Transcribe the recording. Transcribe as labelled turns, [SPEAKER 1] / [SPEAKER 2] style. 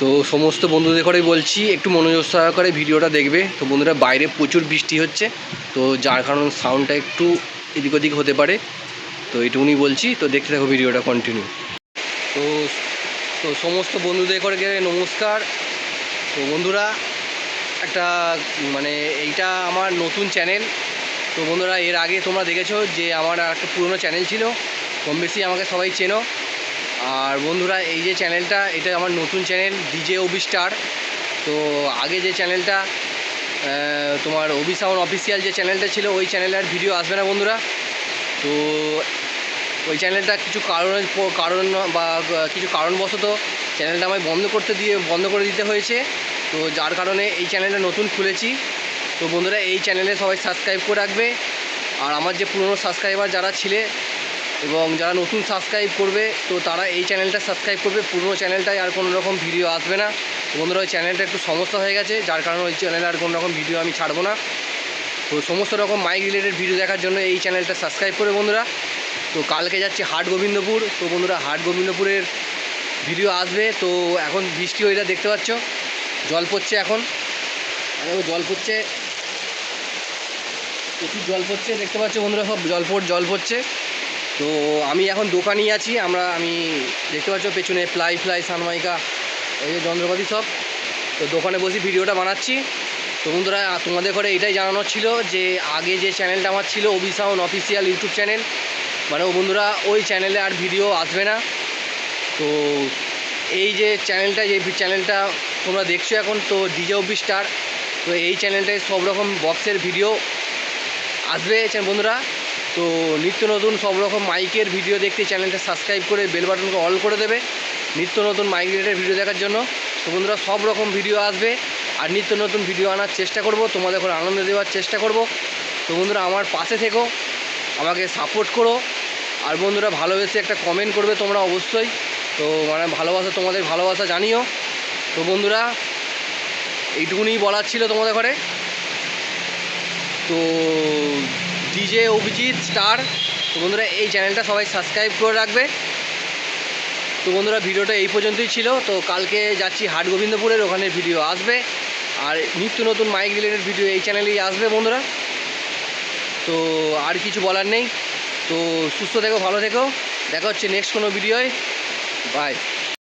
[SPEAKER 1] তো সমস্ত বন্ধুদের করেই বলছি, একটু মনোযোগ সহকারে ভিডিওটা দেখবে। তো বন্ধুরা, বাইরে প্রচুর বৃষ্টি হচ্ছে, তো যার কারণে সাউন্ডটা একটু এদিক ওদিক হতে পারে। তো এইটুকুনি বলছি, তো দেখতে থাকো ভিডিওটা কন্টিনিউ তো তো সমস্ত বন্ধুদের করে নমস্কার। তো বন্ধুরা, একটা মানে এইটা আমার নতুন চ্যানেল তো বন্ধুরা, এর আগে তোমরা দেখেছ যে আমার একটা পুরনো চ্যানেল ছিল কম বেশি আমাকে সবাই চেনো। আর বন্ধুরা, এই যে চ্যানেলটা, এটা আমার নতুন চ্যানেল, ডিজে ওবি স্টার। তো আগে যে চ্যানেলটা তোমার ওবি সাউন্ড অফিসিয়াল যে চ্যানেলটা ছিল, ওই চ্যানেলে আর ভিডিও আসবে না বন্ধুরা। তো ওই চ্যানেলটা কিছু কারণে, কারণ বা কিছু কারণবশত চ্যানেলটা আমায় বন্ধ করতে দিয়ে, বন্ধ করে দিতে হয়েছে। তো যার কারণে এই চ্যানেলটা নতুন খুলেছি। তো বন্ধুরা, এই চ্যানেলে সবাই সাবস্ক্রাইব করে রাখবে। আর আমার যে পুরনো সাবস্ক্রাইবার যারা ছিলে এবং যারা নতুন সাবস্ক্রাইব করবে, তো তারা এই চ্যানেলটা সাবস্ক্রাইব করবে। পুরনো চ্যানেলটায় আর কোনো রকম ভিডিও আসবে না। বন্ধুরা, ওই চ্যানেলটা একটু সমস্যা হয়ে গেছে, যার কারণে ওই চ্যানেলে আর কোনো রকম ভিডিও আমি ছাড়বো না। তো সমস্ত রকম মাইক রিলেটেড ভিডিও দেখার জন্য এই চ্যানেলটা সাবস্ক্রাইব করে বন্ধুরা। তো কালকে যাচ্ছি হাট গোবিন্দপুর। তো বন্ধুরা, হাট গোবিন্দপুরের ভিডিও আসবে। তো এখন বৃষ্টি ওইটা দেখতে পাচ্ছ। জল পড়ছে এখন। জল পড়ছে। প্রচুর জল পড়ছে, দেখতে পাচ্ছ বন্ধুরা সব জল পড়, জল পড়ছে। তো আমি এখন দোকানেই আছি, আমরা, আমি দেখতে পাচ্ছ পেছনে প্লাই ফ্লাই সানমাইকা, এই যে যন্ত্রপাতি সব। তো দোকানে বসে ভিডিওটা বানাচ্ছি। তো বন্ধুরা, তোমাদের ঘরে এটাই জানানোর ছিল যে, আগে যে চ্যানেলটা আমার ছিল অবি সাউন্ড অফিসিয়াল ইউটিউব চ্যানেল মানে ও বন্ধুরা, ওই চ্যানেলে আর ভিডিও আসবে না। তো এই যে চ্যানেলটা যে চ্যানেলটা তোমরা দেখছ এখন, তো ডিজে অবি স্টার তো এই চ্যানেলটায় সব রকম বক্সের ভিডিও আসবে বন্ধুরা তো নিত্য নতুন সব রকম মাইকের ভিডিও দেখতে চ্যানেলটা সাবস্ক্রাইব করে বেল বাটনকে অল করে দেবে নিত্য নতুন মাইক রিলেটেড ভিডিও দেখার জন্য। তো বন্ধুরা, সব রকম ভিডিও আসবে আর নিত্য নতুন ভিডিও আনার চেষ্টা করব, তোমাদের করে আনন্দ দেওয়ার চেষ্টা করব। তো বন্ধুরা, আমার পাশে থেকো, আমাকে সাপোর্ট করো। আর বন্ধুরা, ভালোবেসে একটা কমেন্ট করবে তোমরা অবশ্যই। তো মানে ভালোবাসা, তোমাদের ভালোবাসা জানিও। তো বন্ধুরা এইটুকুনি বলার ছিল তোমাদের ঘরে। তো ডিজে অভিজিৎ স্টার। তো বন্ধুরা, এই চ্যানেলটা সবাই সাবস্ক্রাইব করে রাখবে। তো বন্ধুরা, ভিডিওটা এই পর্যন্তই ছিল। তো কালকে যাচ্ছি হাট গোবিন্দপুরের ওখানে ভিডিও আসবে। আর নিত্য নতুন মাইক রিলেটেড ভিডিও এই চ্যানেলেই আসবে বন্ধুরা। তো আর কিছু বলার নেই। তো সুস্থ থেকো, ভালো থেকো। দেখা হচ্ছে নেক্সট কোনো ভিডিওয় বাই